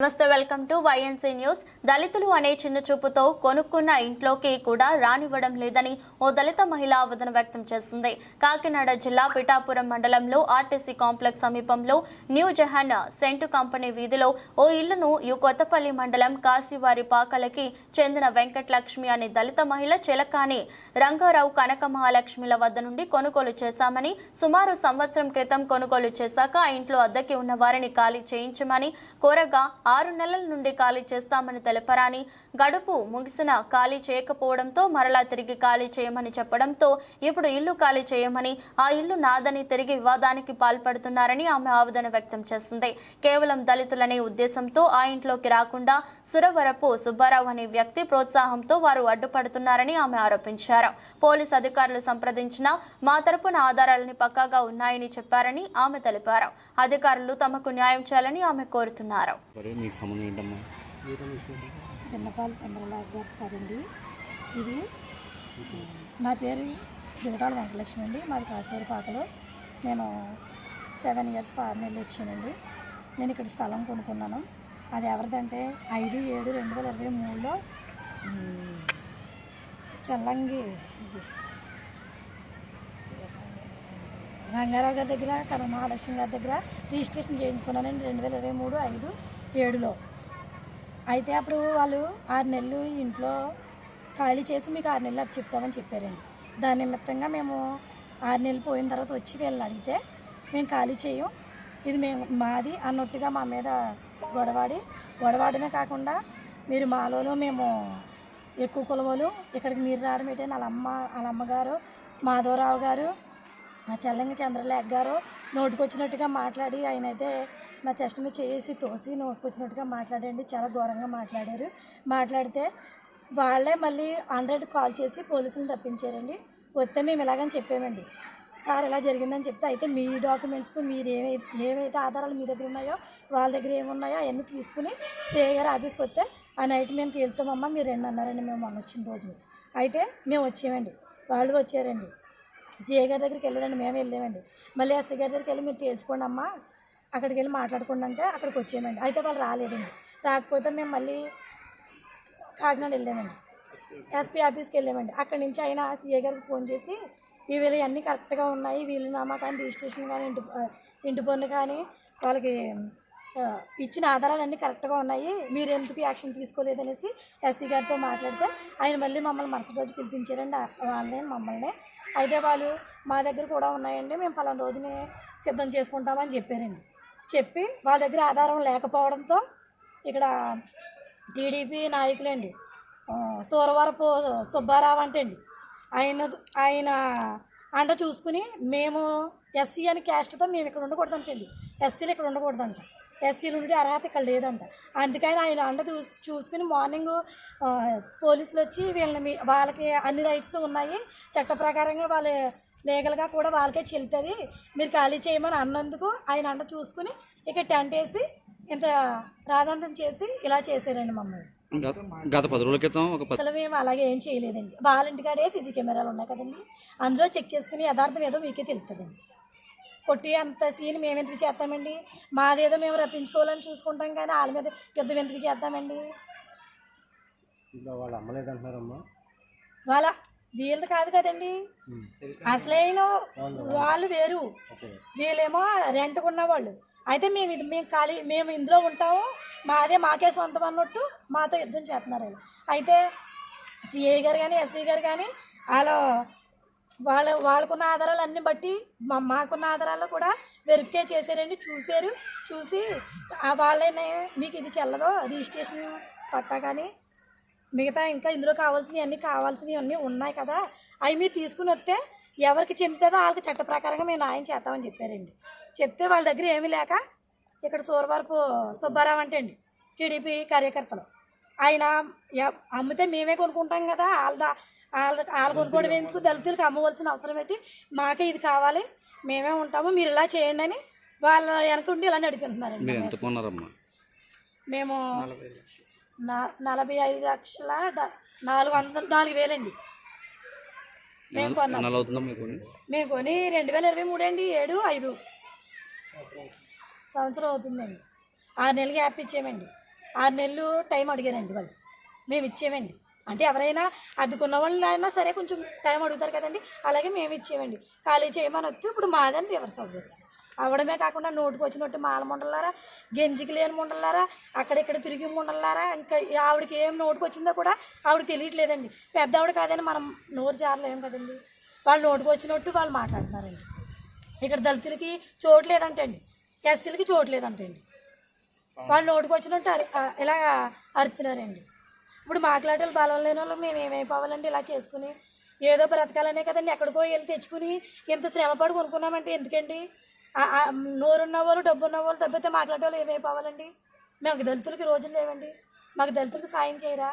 నమస్తే welcome to YNC news దళితులు అనే చిన్న చూపుతో కొనుక్కున్న ఇంట్లోకి కూడా రానివ్వడం లేదని ఓ దళిత మహిళ ఆవేదన వ్యక్తం చేసింది. కాకినాడ జిల్లా పిఠాపురం మండలంలో ఆర్టీసీ కాంప్లెక్స్ సమీపంలో న్యూ జహాన్ సెంటు కంపెనీ వీధిలో ఓ ఇల్లును యు కొత్తపల్లి మండలం కాశీవారి పాకలకి చెందిన వెంకటలక్ష్మి అనే దళిత మహిళ చిలకాని రంగారావు కనక మహాలక్ష్మిల వద్ద నుండి కొనుగోలు చేశామని సుమారు సంవత్సరం క్రితం కొనుగోలు చేశాక ఆ ఇంట్లో అద్దెకి ఉన్న వారిని ఖాళీ చేయించమని కోరగా ఆరు నెలల నుండి ఖాళీ చేస్తామని తెలపరాని గడుపు ముగిసిన ఖాళీ చేయకపోవడంతో మరలా తిరిగి ఖాళీ చేయమని చెప్పడంతో ఇప్పుడు ఇల్లు ఖాళీ చేయమని ఆ ఇల్లు నాదని తిరిగి వివాదానికి పాల్పడుతున్నారని ఆమె ఆవేదన వ్యక్తం చేసింది. కేవలం దళితులనే ఉద్దేశంతో ఆ ఇంట్లోకి రాకుండా సురవరపు సుబ్బారావు అనే వ్యక్తి ప్రోత్సాహంతో వారు అడ్డుపడుతున్నారని ఆమె ఆరోపించారు. పోలీస్ అధికారులు సంప్రదించినా మా తరపున ఆధారాలని పక్కాగా ఉన్నాయని చెప్పారని ఆమె తెలిపారు. అధికారులు తమకు న్యాయం చేయాలని ఆమె కోరుతున్నారు. మీకు సంబంధం ఏంటమ్మా? పిన్నపాలి చంద్రలాల్ గారు కాదండి. ఇది నా పేరు జిగటాల వెంకటలక్ష్మి అండి. మాది కాశీవరపాకలో నేను సెవెన్ ఇయర్స్ ఫారెన్ వెళ్ళి వచ్చానండి. నేను ఇక్కడ స్థలం కొనుక్కున్నాను. అది ఎవరిదంటే ఐదు ఏడు రెండు వేల ఇరవై మూడులో చల్లంగి రంగారావు గారి దగ్గర కన మహాలక్ష్మి గారి దగ్గర రిజిస్ట్రేషన్ చేయించుకున్నానండి రెండు వేల ఇరవై మూడు ఐదు ఏడులో. అయితే అప్పుడు వాళ్ళు ఆరు నెలలు ఇంట్లో ఖాళీ చేసి మీకు ఆరు నెలలు అది చెప్తామని చెప్పారండి. దాని నిమిత్తంగా మేము ఆరు నెలలు పోయిన తర్వాత వచ్చి వీళ్ళని అడిగితే మేము ఖాళీ చేయం. ఇది మేము మాది అన్నట్టుగా మా మీద గొడవాడి గొడవాడమే కాకుండా మీరు మాలోనూ మేము ఎక్కువ కులవలు ఇక్కడికి మీరు రావడం ఏంటి వాళ్ళ అమ్మ వాళ్ళ అమ్మగారు మాధవరావు గారు మా చల్లంగి చంద్రలేఖ గారు నోటికొచ్చినట్టుగా మాట్లాడి ఆయన అయితే మా చెస్ట్ మీద చేసి తోసి నోటుకొచ్చినట్టుగా మాట్లాడండి. చాలా ఘోరంగా మాట్లాడారు. మాట్లాడితే వాళ్ళే మళ్ళీ హండ్రెడ్ కాల్ చేసి పోలీసులను తప్పించారండి. వస్తే మేము ఇలాగని చెప్పామండి. సార్ ఇలా జరిగిందని చెప్తే అయితే మీ డాక్యుమెంట్స్ మీరు ఏమైతే ఏవైతే ఆధారాలు మీ దగ్గర ఉన్నాయో వాళ్ళ దగ్గర ఏమున్నాయో అవన్నీ తీసుకుని సిఐ గారు ఆఫీస్కి వస్తే ఆ నైట్ మేము తేలుతామమ్మా మీరు రెండు అన్నారండి మేము మొన్న వచ్చిన రోజు. అయితే మేము వచ్చామండి. వాళ్ళు వచ్చారండి. సిఏ గారి దగ్గరికి వెళ్ళారండి. మేము వెళ్ళామండి. మళ్ళీ ఎస్ఐ గారి దగ్గరికి వెళ్ళి మీరు తేల్చుకోండి అమ్మా అక్కడికి వెళ్ళి మాట్లాడుకోండి అంటే అక్కడికి వచ్చేయమండి అయితే వాళ్ళు రాలేదండి. రాకపోతే మేము మళ్ళీ కాకినాడ వెళ్ళామండి. ఎస్పీ ఆఫీస్కి వెళ్ళామండి. అక్కడి నుంచి ఆయన సీఏ గారికి ఫోన్ చేసి ఈ వీళ్ళు అన్నీ కరెక్ట్గా ఉన్నాయి. వీళ్ళు నామా కానీ రిజిస్ట్రేషన్ కానీ ఇంటి ఇంటి పన్ను కానీ వాళ్ళకి ఇచ్చిన ఆధారాలు అన్నీ కరెక్ట్గా ఉన్నాయి. మీరు ఎందుకు యాక్షన్ తీసుకోలేదనేసి ఎస్సీ గారితో మాట్లాడితే ఆయన మళ్ళీ మమ్మల్ని మరుసటి రోజు పిలిపించారండి. వాళ్ళని మమ్మల్ని. అయితే వాళ్ళు మా దగ్గర కూడా ఉన్నాయండి. మేము పలానా రోజుని సిద్ధం చేసుకుంటామని చెప్పారండి. చెప్పి వాళ్ళ దగ్గర ఆధారం లేకపోవడంతో ఇక్కడ టీడీపీ నాయకులండి సూరవరపు సుబ్బారావు అంటే అండి ఆయన ఆయన అండ చూసుకుని మేము ఎస్సీ అని క్యాస్ట్తో మేము ఇక్కడ ఉండకూడదంటండి. ఎస్సీలు ఇక్కడ ఉండకూడదంట. ఎస్సీ నుండి అర్హత ఇక్కడ లేదంట. అందుకని ఆయన అండ చూసు చూసుకుని మార్నింగ్ పోలీసులు వచ్చి వీళ్ళని వాళ్ళకి అన్ని రైట్స్ ఉన్నాయి. చట్ట ప్రకారంగా వాళ్ళ లీగల్గా కూడా వాళ్ళకే చెల్లుతుంది. మీరు ఖాళీ చేయమని అన్నందుకు ఆయన అండ చూసుకుని ఇక టెంట్ వేసి ఇంత రాదంతం చేసి ఇలా చేశారండి మమ్మల్ని. గత పది రోజుల క్రితం ఒక పది అసలు మేము అలాగే ఏం చేయలేదండి. వాళ్ళ ఇంటికాడే సీసీ కెమెరాలు ఉన్నాయి కదండి. అందులో చెక్ చేసుకుని యథార్థం ఏదో మీకే తెలుస్తుందండి కొట్టి అంత సీన్ మేము ఎందుకు చేస్తామండి? మాదేదో మేము రప్పించుకోవాలని చూసుకుంటాం కానీ వాళ్ళ మీద యుద్ధం ఎందుకు చేద్దామండి ఇంకా వాళ్ళు అమ్మలేదంటున్నారమ్మా వాళ్ళ వీళ్ళది కాదు కదండి. అసలైన వాళ్ళు వేరు. వీళ్ళేమో రెంట్కున్న వాళ్ళు అయితే మేము ఇది మేము ఖాళీ మేము ఇందులో ఉంటాము. మాదే మాకే సొంతం అన్నట్టు మాతో యుద్ధం చేస్తున్నారు వీళ్ళు. అయితే సిఐ గారు కానీ ఎస్ఐ గారు కానీ వాళ్ళ వాళ్ళ వాళ్ళకున్న ఆధారాలు అన్ని బట్టి మా మాకున్న ఆధారాలు కూడా వెరిఫై చేశారండి చూశారు. చూసి వాళ్ళనే మీకు ఇది చెల్లదు రిజిస్ట్రేషన్ పట్టా కానీ మిగతా ఇంకా ఇందులో కావాల్సినవి అన్నీ కావాల్సినవి అన్నీ ఉన్నాయి కదా అవి మీరు తీసుకుని వస్తే ఎవరికి చెందుతుందో వాళ్ళకి చట్ట ప్రకారంగా మేము న్యాయం చేస్తామని చెప్పారండి. చెప్తే వాళ్ళ దగ్గర ఏమీ లేక ఇక్కడ సూరవరపు సుబ్బారావు అంటే అండి టీడీపీ కార్యకర్తలు. ఆయన అమ్మితే మేమే కొనుక్కుంటాం కదా వాళ్ళ వాళ్ళ వాళ్ళు కొనుక్కోవడం ఎందుకు? దళితులకు అమ్మవలసిన అవసరం ఏంటి? మాకే ఇది కావాలి మేమే ఉంటాము మీరు ఇలా చేయండి అని వాళ్ళ వెనకుండి ఇలా నడిపిస్తున్నారండి. మీరు ఎంత కొన్నారమ్మా? మేము నా నలభై ఐదు లక్షల నాలుగు వందల నాలుగు వేలండి. మేము కొన్నాం. మేము కొని రెండు వేల ఇరవై మూడు అండి ఏడు ఐదు. సంవత్సరం అవుతుందండి. ఆరు నెలలకి యాప్ ఇచ్చామండి. ఆరు నెలలు టైం అడిగారండి వాళ్ళు. మేము ఇచ్చేవండి అంటే ఎవరైనా అద్దుకున్న వాళ్ళు అయినా సరే కొంచెం టైం అడుగుతారు కదండి. అలాగే మేము ఇచ్చేవండి ఖాళీ చేయమని వస్తే ఇప్పుడు మాదని రివర్స్ అవుతుంది అవడమే కాకుండా నోటుకు వచ్చినట్టు మాల ముండలారా గెంజికి లేని ముండలారా అక్కడిక్కడ తిరిగి ముండలారా ఇంకా ఆవిడకి ఏం నోటుకు వచ్చిందో కూడా ఆవిడకి తెలియట్లేదండి. పెద్ద ఆవిడ కాదని మనం నోరు జారలేం కదండి. వాళ్ళు నోటుకు వచ్చినట్టు వాళ్ళు మాట్లాడుతున్నారండి. ఇక్కడ దళితులకి చోటు లేదంటండి. ఎస్సీలకి చోటు లేదంటండి. వాళ్ళు నోటుకు వచ్చినట్టు అరి ఇలా అరుతున్నారండి ఇప్పుడు మాట్లాడే బలం లేని వాళ్ళు మేము ఏమైపోవాలండి ఇలా చేసుకుని? ఏదో బ్రతకాలనే కదండి. ఎక్కడికో వెళ్ళి తెచ్చుకుని ఇంత శ్రమపడి కొనుక్కున్నామంటే ఎందుకండి? నోరున్న వాళ్ళు డబ్బు ఉన్న వాళ్ళు తప్పితే మాట్లాడే వాళ్ళు ఏమైపోవాలండి మాకు దళితులకి రోజులు లేవండి. మాకు దళితులకి సాయం చేయరా?